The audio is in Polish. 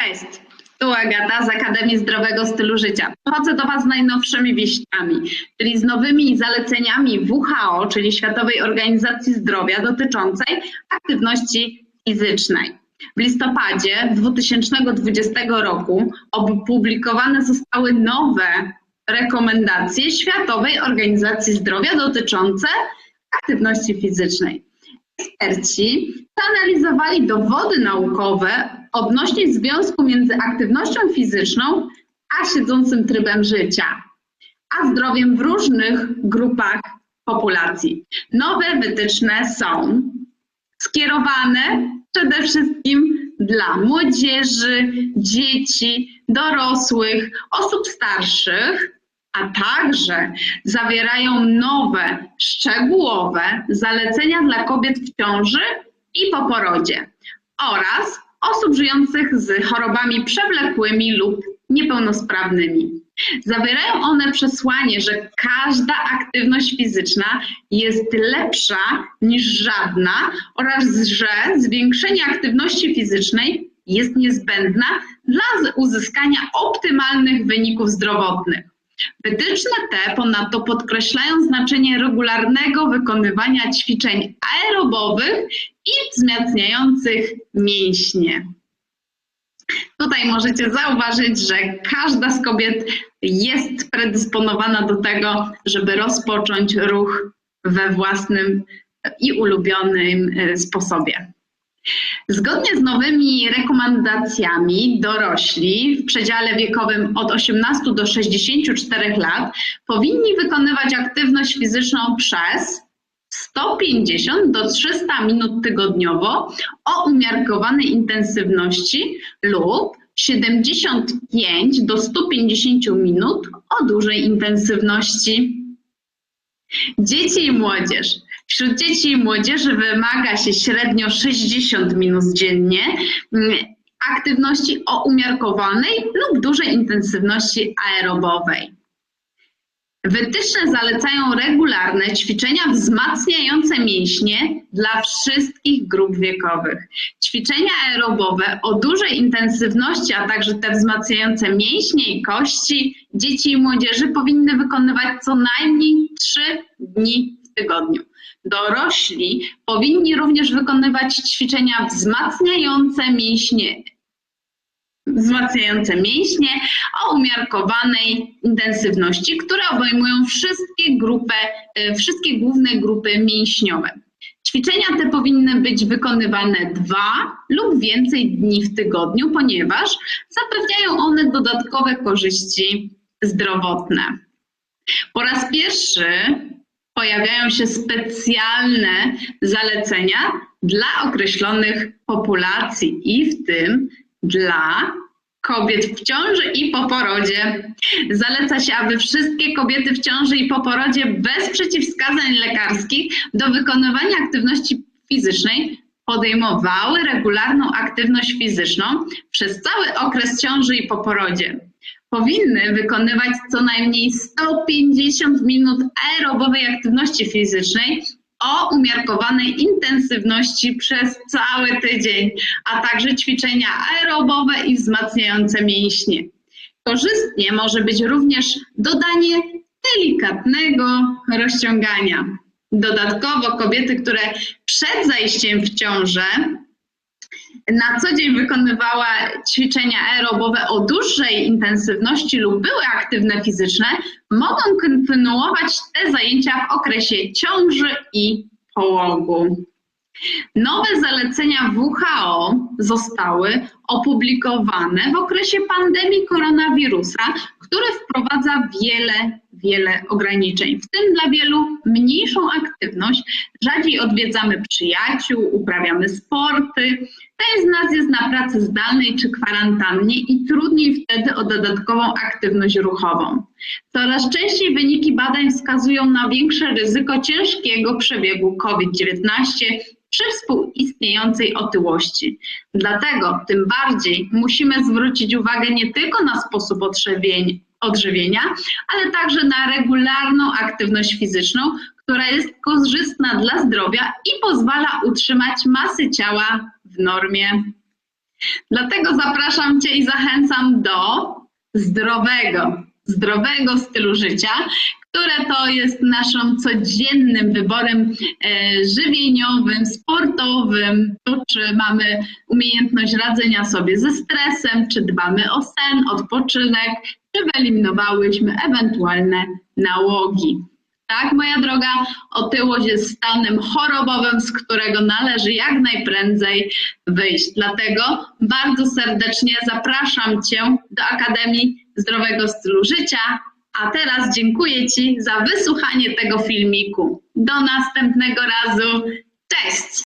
Cześć, tu Agata z Akademii Zdrowego Stylu Życia. Chodzę do Was z najnowszymi wieściami, czyli z nowymi zaleceniami WHO, czyli Światowej Organizacji Zdrowia dotyczącej aktywności fizycznej. W listopadzie 2020 roku opublikowane zostały nowe rekomendacje Światowej Organizacji Zdrowia dotyczące aktywności fizycznej. Eksperci przeanalizowali dowody naukowe odnośnie związku między aktywnością fizyczną a siedzącym trybem życia, a zdrowiem w różnych grupach populacji. Nowe wytyczne są skierowane przede wszystkim dla młodzieży, dzieci, dorosłych, osób starszych, a także zawierają nowe, szczegółowe zalecenia dla kobiet w ciąży i po porodzie oraz osób żyjących z chorobami przewlekłymi lub niepełnosprawnymi. Zawierają one przesłanie, że każda aktywność fizyczna jest lepsza niż żadna oraz że zwiększenie aktywności fizycznej jest niezbędna dla uzyskania optymalnych wyników zdrowotnych. Wytyczne te ponadto podkreślają znaczenie regularnego wykonywania ćwiczeń aerobowych i wzmacniających mięśnie. Tutaj możecie zauważyć, że każda z kobiet jest predysponowana do tego, żeby rozpocząć ruch we własnym i ulubionym e, sposobie. Zgodnie z nowymi rekomendacjami dorośli w przedziale wiekowym od 18 do 64 lat powinni wykonywać aktywność fizyczną przez 150 do 300 minut tygodniowo o umiarkowanej intensywności lub 75 do 150 minut o dużej intensywności. Dzieci i młodzież. Wśród dzieci i młodzieży wymaga się średnio 60 minut dziennie mm, aktywności o umiarkowanej lub dużej intensywności aerobowej. Wytyczne zalecają regularne ćwiczenia wzmacniające mięśnie dla wszystkich grup wiekowych. Ćwiczenia aerobowe o dużej intensywności, a także te wzmacniające mięśnie i kości dzieci i młodzieży powinny wykonywać co najmniej 3 dni tygodniu. Dorośli powinni również wykonywać ćwiczenia wzmacniające mięśnie wzmacniające mięśnie o umiarkowanej intensywności, które obejmują wszystkie grupy, y, wszystkie główne grupy mięśniowe. Ćwiczenia te powinny być wykonywane dwa lub więcej dni w tygodniu, ponieważ zapewniają one dodatkowe korzyści zdrowotne. Po raz pierwszy pojawiają się specjalne zalecenia dla określonych populacji i w tym dla kobiet w ciąży i po porodzie. Zaleca się, aby wszystkie kobiety w ciąży i po porodzie bez przeciwwskazań lekarskich do wykonywania aktywności fizycznej podejmowały regularną aktywność fizyczną przez cały okres ciąży i po porodzie. Powinny wykonywać co najmniej 150 minut aerobowej aktywności fizycznej o umiarkowanej intensywności przez cały tydzień, a także ćwiczenia aerobowe i wzmacniające mięśnie. Korzystnie może być również dodanie delikatnego rozciągania. Dodatkowo kobiety, które przed zajściem w ciążę na co dzień wykonywała ćwiczenia aerobowe o dłuższej intensywności lub były aktywne fizyczne, mogą kontynuować te zajęcia w okresie ciąży i połogu. Nowe zalecenia WHO zostały opublikowane w okresie pandemii koronawirusa, który wprowadza wiele, wiele ograniczeń, w tym dla wielu mniejszą aktywność. Rzadziej odwiedzamy przyjaciół, uprawiamy sporty. Część z nas jest na pracy zdalnej czy kwarantannie i trudniej wtedy o dodatkową aktywność ruchową. Coraz częściej wyniki badań wskazują na większe ryzyko ciężkiego przebiegu COVID-19 przy współistniejącej otyłości. Dlatego tym bardziej musimy zwrócić uwagę nie tylko na sposób odżywienia, ale także na regularną aktywność fizyczną, która jest korzystna dla zdrowia i pozwala utrzymać masy ciała w normie. Dlatego zapraszam Cię i zachęcam do zdrowego, zdrowego stylu życia, które to jest naszym codziennym wyborem e, żywieniowym, sportowym, to czy mamy umiejętność radzenia sobie ze stresem, czy dbamy o sen, odpoczynek, czy wyeliminowałyśmy ewentualne nałogi. Tak, moja droga, otyłość jest stanem chorobowym, z którego należy jak najprędzej wyjść. Dlatego bardzo serdecznie zapraszam Cię do Akademii Zdrowego Stylu Życia. A teraz dziękuję Ci za wysłuchanie tego filmiku. Do następnego razu. Cześć!